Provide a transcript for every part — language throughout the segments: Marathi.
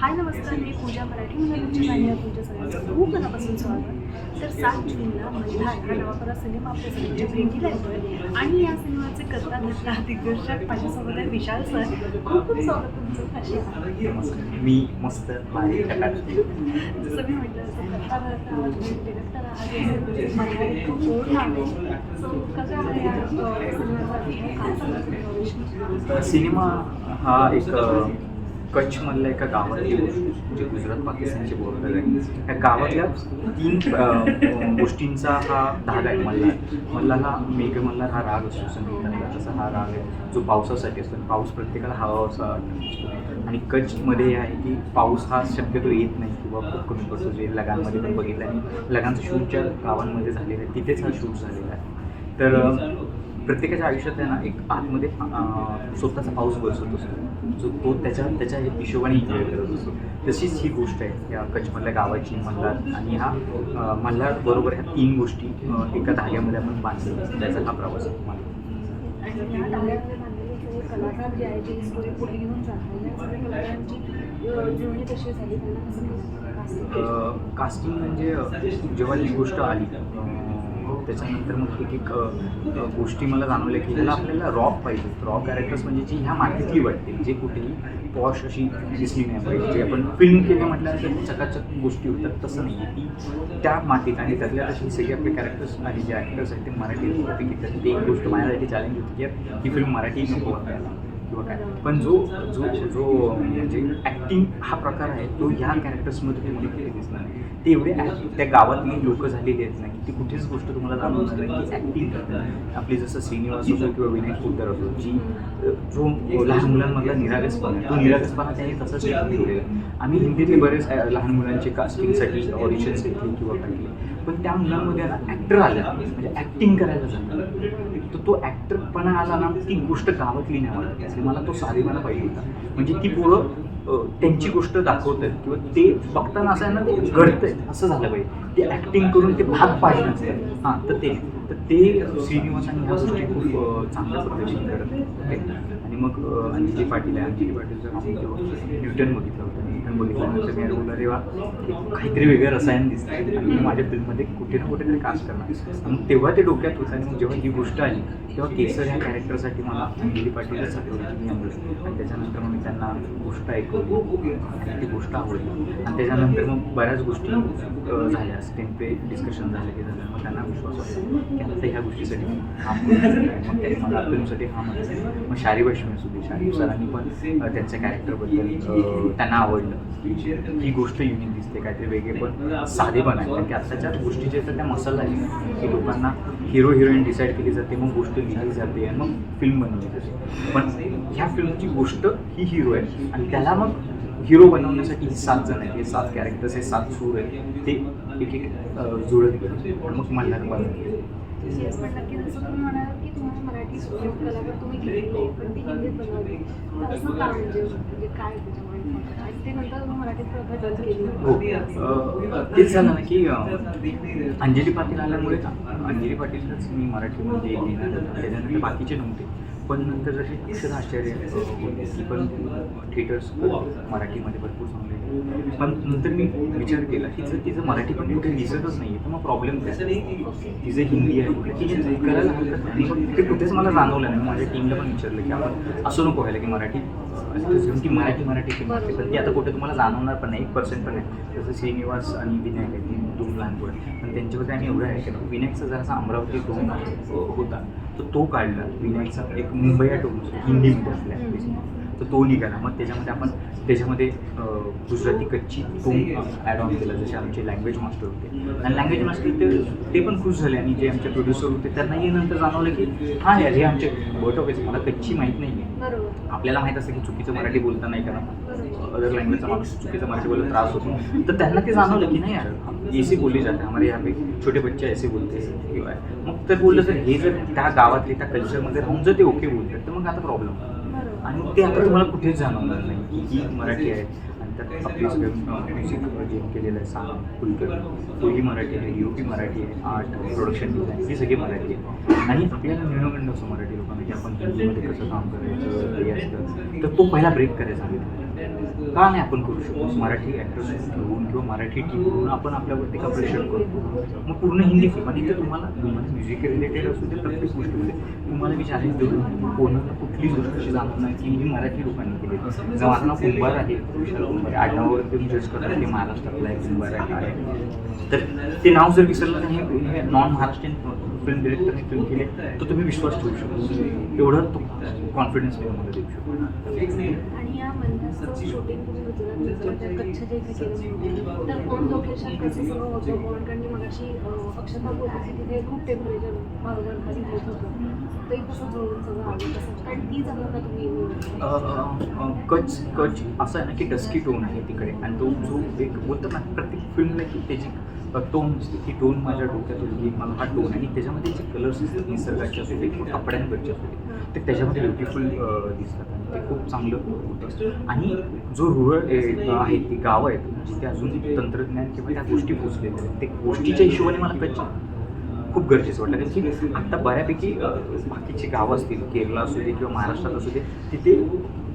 हाय नमस्कार मी पूजा मराठी. मुलांच्या गाण्यावर तुमच्या सगळ्यांचं खूप मनापासून स्वागत. तर सात जूनला मल्हार हा नवापरा सिनेमा आपल्या सगळ्यांच्या भेटीला येतोय. आणि या सिनेमाचे कर्ता धरता दिग्दर्शक माझ्यासोबत आहे विशाल सर. खूप खूप स्वागत तुमचं. कसे मी मस्त जसं मी म्हटलं तसं कर्ता धरता आहात डिरेक्टर आहात मराठी खूप ओढ आहे सो कसं आहे या अं, सिनेमाचा काय सांगतो सिनेमा हा एक कच्छमधल्या एका गावातली गोष्ट जे गुजरात पाकिस्तानचे बॉर्डर आहे. त्या गावातल्या तीन गोष्टींचा हा धाग आहे मल्हार मल्हार हा मेघ मल्हार हा राग असतो संगीतातला तसा हा राग आहे जो पावसासाठी असतो. पाऊस प्रत्येकाला हवा असा वाटतो. आणि कच्छमध्ये हे आहे की पाऊस हा शक्यतो येत नाही किंवा खूप कमी पडतो. जे लगानमध्ये पण बघितलं आणि लगानचं शूट ज्या गावांमध्ये झालेलं आहे. तिथेच हा शूट झालेला आहे. तर प्रत्येकाच्या आयुष्यात आहे ना एक आतमध्ये स्वतःचा पाऊस बसत असतो जो तो त्याच्या त्याच्या हिशोबाने एन्जॉय करत असतो. तशीच ही गोष्ट आहे. या कच्छमधल्या गावाची मल्हार आणि हा मल्हार बरोबर ह्या तीन गोष्टी एका धाग्यामध्ये आपण बांधले त्याचा हा प्रवास आहे मला कलाकार जे आहे जे स्टोरी पुढे घेऊन जातात या सगळ्या कलाकारांची जुळणी कशी झाली त्यांना कसं कास्टिंग म्हणजे जेव्हा ही गोष्ट आली त्याच्यानंतर मग एक एक गोष्टी मला जाणवल्या की ह्याला आपल्याला रॉक पाहिजे. रॉक कॅरेक्टर्स म्हणजे जी ह्या मातीतली वाटते जे कुठेही पॉश अशी दिसली नाही पाहिजे. जे आपण फिल्म केली म्हटल्यानंतर चकाचक गोष्टी होतात तसं नाही आहे ती त्या मातीत आणि त्यातल्या तशी सगळे आपले कॅरेक्टर्स आणि जे ॲक्टर्स आहेत ते मराठी होते की तर एक गोष्ट माझ्यासाठी चॅलेंज होती की ही फिल्म मराठी नको वाटायला. किंवा काय. पण जो जो जो म्हणजे ॲक्टिंग हा प्रकार आहे तो ह्या कॅरेक्टर्समध्ये तुम्हाला कुठे दिसणार नाही. ते एवढे त्या गावातली लोक झालेली आहेत ना की ती कुठेच गोष्ट तुम्हाला जाणवणार नाही की ॲक्टिंग करतात. आपली जसं श्रीनिवास असो किंवा विनायक पोद्दार असो जी जो लहान मुलांमधला निरागसपणा आहे, तो निरागसपणा त्याने तसंच ठेवलेला आम्ही हिंदीतले बरेच लहान मुलांचे कास्टिंगसाठी ऑडिशन्स घेतले किंवा काय पण त्या मुलांमध्ये ना ॲक्टर आला म्हणजे ॲक्टिंग करायला झालं तर तो ॲक्टरपणा आला ना ती गोष्ट गावातली नाही मला मला तो साधेपणा पाहिजे होता. म्हणजे ती पोरं त्यांची गोष्ट दाखवत आहेत किंवा ते बघताना असं आहे ना ते घडतंय. असं झालं पाहिजे. ते ॲक्टिंग करून ते भाग पाहिजे हां तर ते. तर ते श्रीनिवास आणि ह्या गोष्टी खूप चांगल्या पद्धतीने घडत आणि मग अंजली पाटील आहे अंजली पाटीलचं न्यूटन बघितलं होतं. न्यूटन बघितल्यानंतर मी बोलला तेव्हा काहीतरी वेगळं रसायन दिसतं आणि माझ्या फिल्ममध्ये कुठे ना कुठेतरी कास्ट करणार. आणि तेव्हा ते डोक्यात होतं आणि मग जेव्हा ही गोष्ट आली तेव्हा केसर ह्या कॅरेक्टरसाठी मला अंजली पाटीलच आठवली की मी आणि त्याच्यानंतर मग मी त्यांना गोष्ट ऐकवली. आणि ती गोष्ट आवडली. आणि त्याच्यानंतर मग बऱ्याच गोष्टी झाल्या. स्टेम पे डिस्कशन झालं की झालं. मग त्यांना विश्वास वाटला की आता ह्या गोष्टीसाठी मी काम मग त्यांनी मला फिल्मसाठी हा म्हटलं. मग शारी वैष्णवी सुद्धा शारी सरांनी पण त्यांच्या कॅरेक्टरबद्दल त्यांना आवडलं. ही गोष्ट युनिक दिसते काहीतरी वेगळे पण साधेपण आहे कारण की आत्ताच्या गोष्टी ज्या आहेत त्या मसाला आहे की लोकांना हिरो हिरोईन डिसाईड केली जाते मग गोष्ट लिहिली जाते आणि मग फिल्म बनवली जाते. पण ह्या फिल्मची गोष्ट ही हिरो आहे. आणि त्याला मग हिरो बनवण्यासाठी ही सात जण आहेत. हे सात कॅरेक्टर्स हे सात सूर आहेत. ते एक एक जुळत गेले. आणि मग मल्हार बनवले Yes, पण नक्की जसं तुम्ही म्हणालात की तुम्हाला मराठी कलाकार तुम्ही घेतले पण ती हिंदीत बनवली. तर असं का म्हणजे काय हो. तेच झालं ना की अंजली पाटील आल्यामुळे अंजली पाटीलच मी मराठीमध्ये घेणार त्याच्यानंतर बाकीचे नव्हते. पण नंतर जसे अक्षर आश्चर्य होते ती पण थिएटर्स मराठीमध्ये भरपूर चांगले पण नंतर मी विचार केला की जर तिचं मराठी पण कुठे दिसतच नाही तर मग प्रॉब्लेम काय? तिचं हिंदी आहे करायला हरकत नाही. पण ते कुठेच मला जाणवलं नाही. माझ्या टीमला पण विचारलं की आपण असं नको व्हायला की मराठी की मराठी मराठी पण ती आता कुठे तुम्हाला जाणवणार पण नाही. एक पर्सेंट पण नाही. जसं श्रीनिवास आणि विनायक आहे ती दोन लहान पोरं आहेत. पण त्यांच्यामध्ये आम्ही एवढं आहे की विनायकचा जरासा अमरावती टोन होता. तर तो काढला. विनायकचा एक मुंबई टोन हिंदीमध्ये असल्या तर तो निघाला. मग त्याच्यामध्ये आपण त्याच्यामध्ये गुजराती कच्ची टोन ॲड ऑन केलं जसे आमचे लँग्वेज मास्टर होते. आणि लँग्वेज मास्टर ते ते पण खुश झाले आणि जे आमचे प्रोड्युसर होते त्यांनाही नंतर जाणवलं की हां यार हे आमचे बोटोकेच मला कच्ची माहीत नाही आहे. बरोबर. आपल्याला माहीत असतं की चुकीचं मराठी बोलता नाही कारण अदर लँग्वेजचा माणूस चुकीचं मराठी बोलत त्रास होतो. तर त्यांना ते जाणवलं की नाही यार ऐसी बोलली जाते हमारे यहाँ पे छोटे बच्चे ऐसे बोलते हैं किंवा मग तर बोललं तर हे जर त्या गावातले त्या कल्चरमध्ये राहून जर ते ओके बोलतात तर मग आता प्रॉब्लेम आणि ते आता तुम्हाला कुठेच जाणवणार नाही. की ही मराठी आहे आणि त्यात आपली सगळं म्युझिक जे केलेलं आहे सहा कुलकर तोही मराठी आहे यू पी मराठी आहे आर्ट प्रोडक्शन डिझाईन ही सगळी मराठी आहे. आणि आपल्याला निर्णय असं मराठी लोकांना की आपण हिंदीमध्ये कसं काम करायचं हे असतं. तर तो पहिला ब्रेक करायचा सांगितलं का नाही आपण करू शकतो? मराठी ॲक्टर्स घेऊन किंवा मराठी टीम घेऊन आपण आपल्यावरती का प्रेशर करतो मग पूर्ण हिंदी फिल्म आणि ते तुम्हाला म्युझिक रिलेटेड असू दे प्रत्येक गोष्टीमध्ये म्हणजे तुम्हाला मी चॅलेंज देऊ कोणाला कुठलीच गोष्ट अशी जाणवत नाही की ही मराठी लोकांनी केली. जर माझं नाव कुंभार आहे विशाल कुंभार आहे आडनावावर तुम्ही जज करतात ते महाराष्ट्रातला आहे कुंभार आहे. तर ते नाव जर विसरलं नाही नॉन महाराष्ट्रीयन फिल्म डिरेक्टरने फिल्म केले तर तुम्ही विश्वास ठेवू शकतो. एवढं तो कॉन्फिडन्स मी तुम्हाला देऊ शकतो. कच्छ जे तर ऑन लोकेशन कसं सगळं होतं? पवन मगाशी अक्षता बोलत तिथे खूप टेम्परेचर बरोबर खाली होतं. ते कसं सगळं आलं कसं कारण ती जागा का तुम्ही कच कच असं आहे ना की डस्की टोन आहे तिकडे. आणि तो जो एक बोलतात ना प्रत्येक फिल्मला की त्याची टोन असते ती टोन माझ्या डोक्यात होती. मला हा टोन आणि त्याच्यामध्ये जे कलर्स दिसतात निसर्गाचे असू दे किंवा कपड्यांवरचे असू दे ते त्याच्यामध्ये ब्युटिफुल दिसतात. आणि ते खूप चांगलं होतं. आणि जो रुरल आहे ती गावं आहेत जिथे अजून तंत्रज्ञान किंवा त्या गोष्टी पोचलेल्या आहेत. ते गोष्टीच्या हिशोबाने मला कच्छ खूप गरजेचं वाटतं कारण की आता बऱ्यापैकी बाकीची गावं असतील केरला असू दे किंवा महाराष्ट्रात असू दे तिथे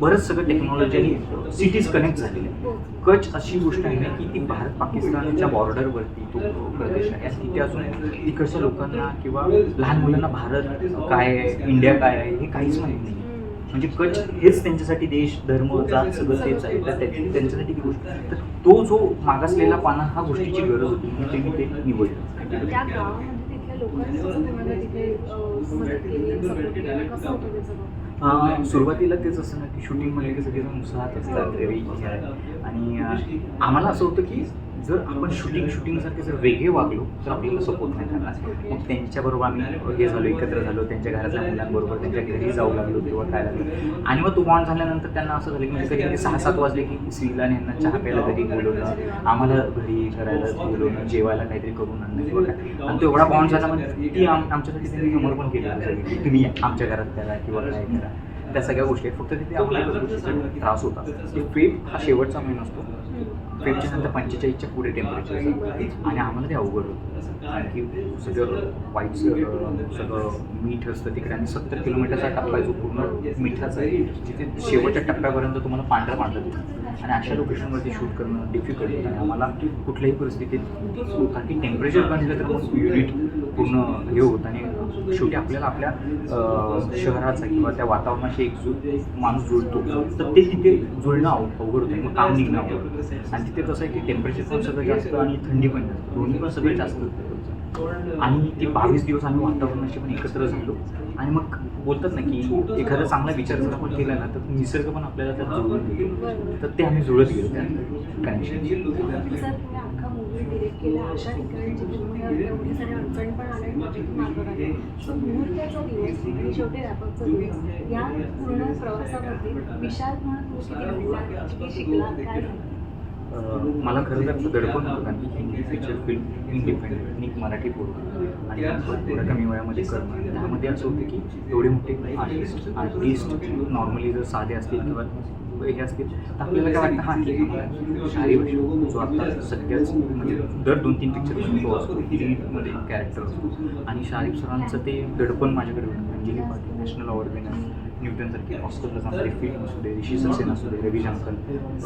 बरंच सगळं टेक्नॉलॉजी आणि सिटीज कनेक्ट झालेले आहे कच अशी गोष्ट आहे ना की ती भारत पाकिस्तानच्या बॉर्डरवरती तो प्रदेश आहे. तिथे असून तिकडच्या लोकांना किंवा लहान मुलांना भारत काय आहे इंडिया काय आहे हे काहीच माहीत नाही. म्हणजे कच हेच त्यांच्यासाठी देश धर्म जात सगळं तेच आहे. तर त्यांच्यासाठी ती गोष्ट तर तो जो मागासलेला पाना हा गोष्टीची गरज होती. म्हणून ते निवडलं. सुरुवातीला तेच असं ना की शूटिंगमध्ये ते सगळेजण उत्साहात असतात हे. आणि आम्हाला असं होतं की जर आपण शूटिंग शूटिंगसारखे जर वेगळे वागलो तर आपल्याला सपोर्ट नाही करणार. मग त्यांच्याबरोबर आम्ही हे झालो एकत्र झालो त्यांच्या घरातल्या मुलांबरोबर त्यांच्या घरी जाऊ लागलो किंवा काय लागलो. आणि मग तो बॉन्ड झाल्यानंतर त्यांना असं झालं की म्हणजे कधी सहा सात वाजले की स्त्रीला यांना चहा प्यायला घरी बोलवणं आम्हाला घरी करायला बोलवणं जेवायला काहीतरी करून आणणं किंवा काय. आणि तो एवढा बॉन्ड झाला म्हणजे ती आम आमच्यासाठी त्यांनी समर्पण केलं. तुम्ही आमच्या घरात करा किंवा काय करा. त्या सगळ्या गोष्टी आहेत. फक्त तिथे गोष्टीचा त्रास होता. की फेब हा शेवटचा महिना असतो. फेबच्या नंतर पंचेचाळीसच्या पुढे टेम्परेचर आणि आम्हाला ते अवघड होतं. आणखी सगळं वाईट सगळं मीठ असतं तिकडे आणि सत्तर किलोमीटरचा टप्पा आहे जो पूर्ण मिठाचा आहे. जिथे शेवटच्या टप्प्यापर्यंत तुम्हाला पांढरं पांढरं दिसतं. आणि अशा लोकेशनवरती शूट करणं डिफिकल्ट होतं. आणि आम्हाला कुठल्याही परिस्थितीत कारण की टेम्परेचर बनलं तर मग युनिट पूर्ण हे होतं. आणि शेवटी आपल्याला आपल्या शहराचा किंवा त्या वातावरणाशी एक जो माणूस जुळतो तर ते तिथे जुळणं अवघड होतं मग काम निघणं अवघड आणि तिथे कसं आहे की टेम्परेचर पण सगळं जास्त आणि थंडी पण जास्त. दोन्ही पण सगळं जास्त आणि ते बावीस दिवस आम्ही वातावरणाशी पण एकत्र झालो. आणि मग बोलतात ना की एखादा चांगला विचार जर आपण केला ना तर निसर्ग पण आपल्याला त्यात जुळून तर ते आम्ही जुळत गेलो त्या कनेक्शन तुम्ही डिरेक्ट केला अशा ठिकाणी जिथे तुम्हाला एवढी सारी अडचणी पण आल्या आणि त्याच्यातून मार्ग काढले सो मुहूर्ताचा दिवस आणि शेवटी रॅपअपचा दिवस या पूर्ण प्रवासामध्ये विशाल म्हणून तुम्ही किती घडला किती शिकला काय झालं मला खरं तर दडपण होतं कारण की हिंदी फीचर फिल्म इंडिपेंडेंट आणि मराठी पूर्ण आणि थोड्या कमी वयामध्ये करणं. त्यामध्ये असं होतं की एवढे मोठे आर्टिस्ट आर्टिस्ट नॉर्मली जर साधे असतील किंवा हे असतील. तर आपल्याला काय वाटतं? हां ठीक आहे. भाषा जो आता सध्याच म्हणजे दर दोन तीन पिक्चर तो असतो. हिंदीमध्ये कॅरेक्टर असतो. आणि शारीफ सरांचं ते दडपण माझ्याकडे होतं. Anjali Patil national award winner न्यूटनसारखी ऑस्करला जाणारी फिल्म असू दे ऋषी सक्सेन असू दे रवी शंकर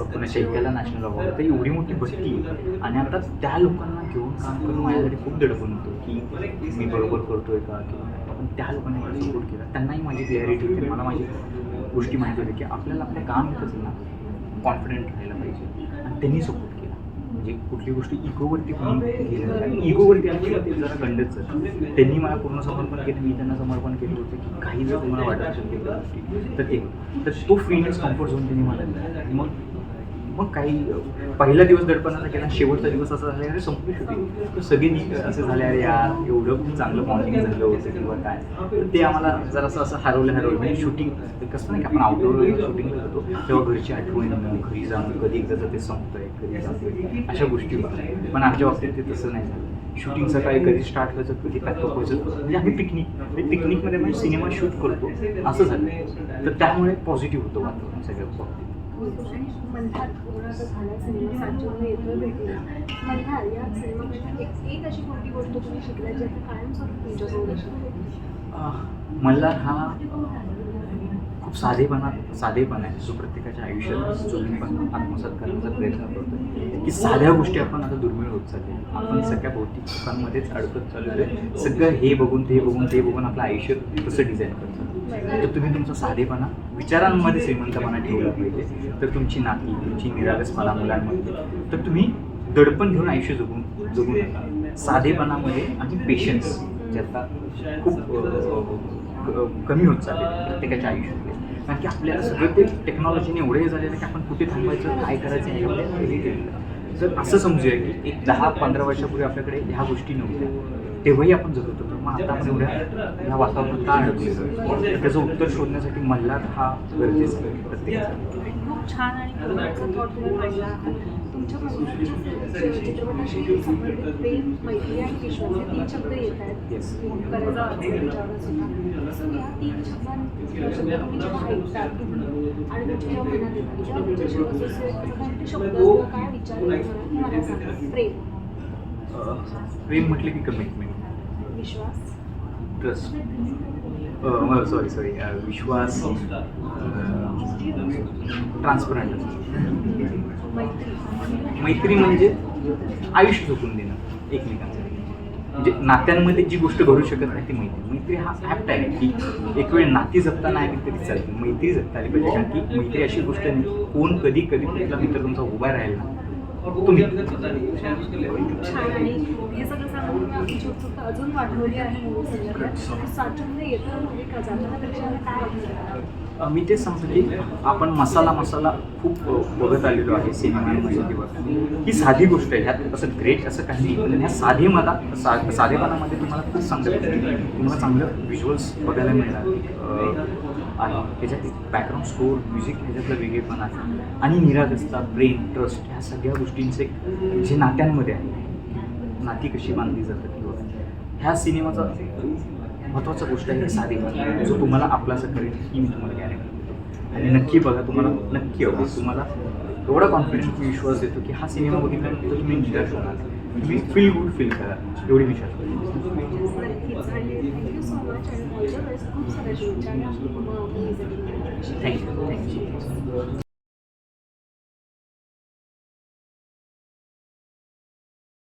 पुन्हा शैक्याला नॅशनल अवॉर्ड तर एवढी मोठी भट्टी आहे. आणि आता त्या लोकांना घेऊन काम करून माझ्यासाठी खूप दडपण होतं की मी बरोबर करतोय का किंवा. पण त्या लोकांनी मला सपोर्ट केला. त्यांनाही माझी क्लॅरिटी होती. मला माझी गोष्टी माहिती होत्या की आपल्याला आपल्या काम येत असेल ना. कॉन्फिडंट राहायला पाहिजे. आणि त्यांनी सपोर्ट केला. म्हणजे कुठली गोष्ट इगोवरती कोणी गेलं नाही. इगोवरती आली ते जरा गंडच त्यांनी मला पूर्ण समर्पण केलं. मी त्यांना समर्पण केलं होतं की काही जर तुम्हाला वाटत असेल तर ते. तर तो फ्रीनेस कम्फर्ट झोन त्यांनी मला दिला. मग मग काही पहिला दिवस दडपणाचा केला शेवटचा दिवस असा झाला अरे संपली शूटिंग तर सगळी असे झाले अरे यार एवढं खूप चांगलं मॉर्निंग झालं होतं किंवा काय. तर ते आम्हाला जरासं असं हरवलं हरवलं. म्हणजे शूटिंग कसं नाही की आपण आउटडोर शूटिंगला जातो तेव्हा घरची आठवण घरी जाऊन कधी एकदा ते संपतंय कधी जातंय. अशा गोष्टी होतात. पण आमच्या बाबतीत ते तसं नाही झालं. शूटिंग सकाळी कधी स्टार्ट व्हायचं कधी पॅकअप व्हायचं म्हणजे आम्ही पिकनिक म्हणजे पिकनिकमध्ये म्हणजे सिनेमा शूट करतो असं झालं. तर त्यामुळे पॉझिटिव्ह होतं वातावरण सगळ्या बाबतीत. मल्हार कोणाचं पूर्ण झाला सिनेमा सातच्या येतोय भेटला. मल्हार या सिनेमामध्ये एक एक अशी कोणती गोष्ट तुम्ही शिकल्याची आता कायमस्वरूपी तुमच्यासोबत असेल आह, मल्हार हा खूप साधेपणा साधेपणा आहे. जो प्रत्येकाच्या आयुष्यात जो मी पण आत्मसात करण्याचा प्रयत्न करतो की साध्या गोष्टी आपण आता दुर्मिळ होत चालले आपण सगळ्या भौतिक सुखांमध्येच अडकत चाललेलो आहे. सगळं हे बघून ते बघून ते बघून आपलं आयुष्य कसं डिझाईन करतो तर तुम्ही तुमचा साधेपणा विचारांमध्ये श्रीमंतपणा ठेवला पाहिजे. तर तुमची नाती तुमची निरागसपणा मुलांमध्ये. तर तुम्ही दडपण घेऊन आयुष्य जगून जगू नका. साधेपणामध्ये आणि पेशन्स ज्याचा खूप कमी होत चालले प्रत्येकाच्या आयुष्यातले कारण की आपल्याला सगळं ते टेक्नॉलॉजीने एवढे हे झालेलं आहे की आपण कुठे थांबायचं काय करायचं ह्याच्यामध्ये हे केलेलं आहे. असं समजूया की एक दहा पंधरा वर्षापूर्वी आपल्याकडे ह्या गोष्टी नव्हत्या तेव्हाही आपण जगत होतो. मग आता आपण एवढ्या ह्या वातावरणात का अडकलेलो तर त्याचं उत्तर शोधण्यासाठी मल्हार हा गरजेचा आहे प्रत्येकासाठी खूप छान आणि महत्त्वाचा थॉट तुम्ही मांडला आहात तुमच्या मल्हारच्या चित्रपटाशी संबंधित प्रेम मैत्री आणि विश्वास तीन शब्द येत आहेत. Yes. करायचा अर्थ त्यांच्यावर सुद्धा. सो या तीन शब्दां शब्द तुम्ही जेव्हा ऐकतात तुम्ही आणि तुमच्या जेव्हा मनात येतात तेव्हा त्याच्याशी असोसिएट कोणते शब्द किंवा काय विचार येतात मला सांगा. प्रेम. प्रेम म्हटलं की कमिटमेंट विश्वास? ट्रस्ट सॉरी सॉरी विश्वास uh, ट्रान्सपरंट मैत्री म्हणजे आयुष्य झोपून देणं एकमेकांचं म्हणजे नात्यांमध्ये जी गोष्ट घडू शकत नाही ती मैत्री. मैत्री हा ॲप्ट आहे की एक वेळ नाती जपता नाही तरी चालते. मैत्री जपता आली पाहिजे. कारण की मैत्री अशी गोष्ट नाही. कोण कधी कधी कुठला मित्र तुमचा उभा राहील ना तो मित्र छान. आणि हे सगळं सांगून आमची उत्सुकता अजून वाढवली आहे मूवी संदर्भात साचून येतं मूवी का जाताना प्रेक्षकांना काय वाटतं? अ, मी तेच सांगतो की आपण मसाला मसाला खूप बघत आलेलो आहे सिनेमामध्ये. किंवा ही साधी गोष्ट आहे. ह्यात असं ग्रेट असं काही नाही. पण ह्या साधे मला सा साधेपणामध्ये तुम्हाला खूप चांगलं तुम्हाला चांगलं व्हिज्युअल्स बघायला मिळणार. आहे. त्याच्यात बॅकग्राऊंड स्कोर म्युझिक ह्याच्यातलं वेगळेपणा आणि निरागस्ता प्रेम ट्रस्ट ह्या सगळ्या गोष्टींचे जे नात्यांमध्ये आहे नाती कशी बांधली जातात किंवा ह्या सिनेमाचा महत्त्वाचा गोष्ट आहे साधेपणा जो तुम्हाला आपलासा करेल ही मी तुम्हाला गॅरंटी देतो. आणि नक्की बघा तुम्हाला नक्की आवडेल तुम्हाला एवढा कॉन्फिडन्स विश्वास देतो की हा सिनेमा बघितल्यानंतर तुम्ही निराश होणार तुम्ही फील गुड फील करा. एवढी विश्वास करतो नक्कीच आणि थँक्यू सो मच आणि ऑल द बेस्ट खूप साऱ्या शुभेच्छा आणि मूवीसाठी थँक्यू थँक्यू